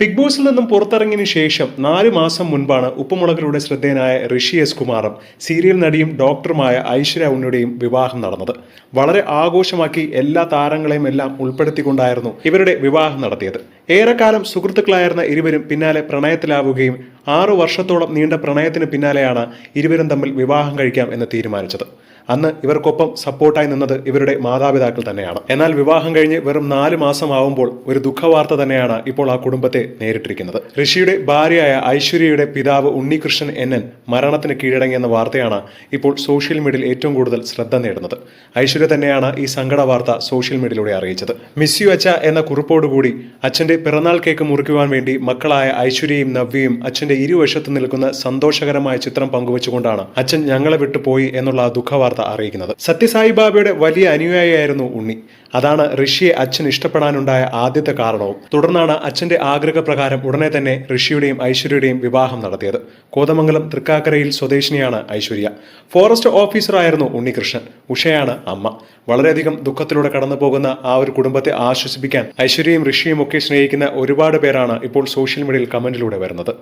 Big ബോസിൽ നിന്നും പുറത്തിറങ്ങിയതിനു ശേഷം നാല് മാസം മുൻപാണ് ഉപ്പുമുളകിലൂടെ ശ്രദ്ധേയനായ ഋഷി എസ് കുമാറും സീരിയൽ നടിയും ഡോക്ടറുമായ ഐശ്വര്യ ഉണ്ണിയുടെയും വിവാഹം നടന്നത്. വളരെ ആഘോഷമാക്കി എല്ലാ താരങ്ങളെയും എല്ലാം ഉൾപ്പെടുത്തിക്കൊണ്ടായിരുന്നു ഇവരുടെ വിവാഹം നടത്തിയത്. ഏറെക്കാലം സുഹൃത്തുക്കളായിരുന്ന ഇരുവരും പിന്നാലെ പ്രണയത്തിലാവുകയും ആറു വർഷത്തോളം നീണ്ട പ്രണയത്തിന് പിന്നാലെയാണ് ഇരുവരും തമ്മിൽ വിവാഹം കഴിക്കാം എന്ന് തീരുമാനിച്ചത്. അന്ന് ഇവർക്കൊപ്പം സപ്പോർട്ടായി നിന്നത് ഇവരുടെ മാതാപിതാക്കൾ തന്നെയാണ്. എന്നാൽ വിവാഹം കഴിഞ്ഞ് വെറും നാല് മാസം ആവുമ്പോൾ ഒരു ദുഃഖവാർത്ത തന്നെയാണ് ഇപ്പോൾ ആ കുടുംബത്തെ നേരിട്ടിരിക്കുന്നത്. ഋഷിയുടെ ഭാര്യയായ ഐശ്വര്യയുടെ പിതാവ് ഉണ്ണികൃഷ്ണൻ എൻ എൻ മരണത്തിന് കീഴടങ്ങിയെന്ന വാർത്തയാണ് ഇപ്പോൾ സോഷ്യൽ മീഡിയയിൽ ഏറ്റവും കൂടുതൽ ശ്രദ്ധ നേടുന്നത്. ഐശ്വര്യ തന്നെയാണ് ഈ സങ്കട വാർത്ത സോഷ്യൽ മീഡിയയിലൂടെ അറിയിച്ചത്. മിസ് യു അച്ഛ എന്ന കുറിപ്പോടുകൂടി അച്ഛന്റെ പിറന്നാൾ കേക്ക് മുറിക്കുവാൻ വേണ്ടി മക്കളായ ഐശ്വര്യയും നവ്യയും അച്ഛന്റെ ഇരുവശത്ത് നിൽക്കുന്ന സന്തോഷകരമായ ചിത്രം പങ്കുവച്ചുകൊണ്ടാണ് അച്ഛൻ ഞങ്ങളെ വിട്ടുപോയി എന്നുള്ള ദുഃഖവാർത്ത അറിയിക്കുന്നത്. സത്യസായി ബാബയുടെ വലിയ അനുയായിയായിരുന്നു ഉണ്ണി. അതാണ് ഋഷിയെ അച്ഛൻ ഇഷ്ടപ്പെടാനുണ്ടായ ആദ്യത്തെ കാരണവും. തുടർന്നാണ് അച്ഛന്റെ ആഗ്രഹപ്രകാരം ഉടനെ തന്നെ ഋഷിയുടെയും ഐശ്വര്യയുടെയും വിവാഹം നടത്തിയത്. കോതമംഗലം തൃക്കാക്കരയിൽ സ്വദേശിനിയാണ് ഐശ്വര്യ. ഫോറസ്റ്റ് ഓഫീസറായിരുന്നു ഉണ്ണികൃഷ്ണൻ. ഉഷയാണ് അമ്മ. വളരെയധികം ദുഃഖത്തിലൂടെ കടന്നു പോകുന്ന ആ ഒരു കുടുംബത്തെ ആശ്വസിപ്പിക്കാൻ ഐശ്വര്യയും ഋഷിയും ഒക്കെ സ്നേഹിക്കുന്ന ഒരുപാട് പേരാണ് ഇപ്പോൾ സോഷ്യൽ മീഡിയയിൽ കമന്റിലൂടെ വരുന്നത്.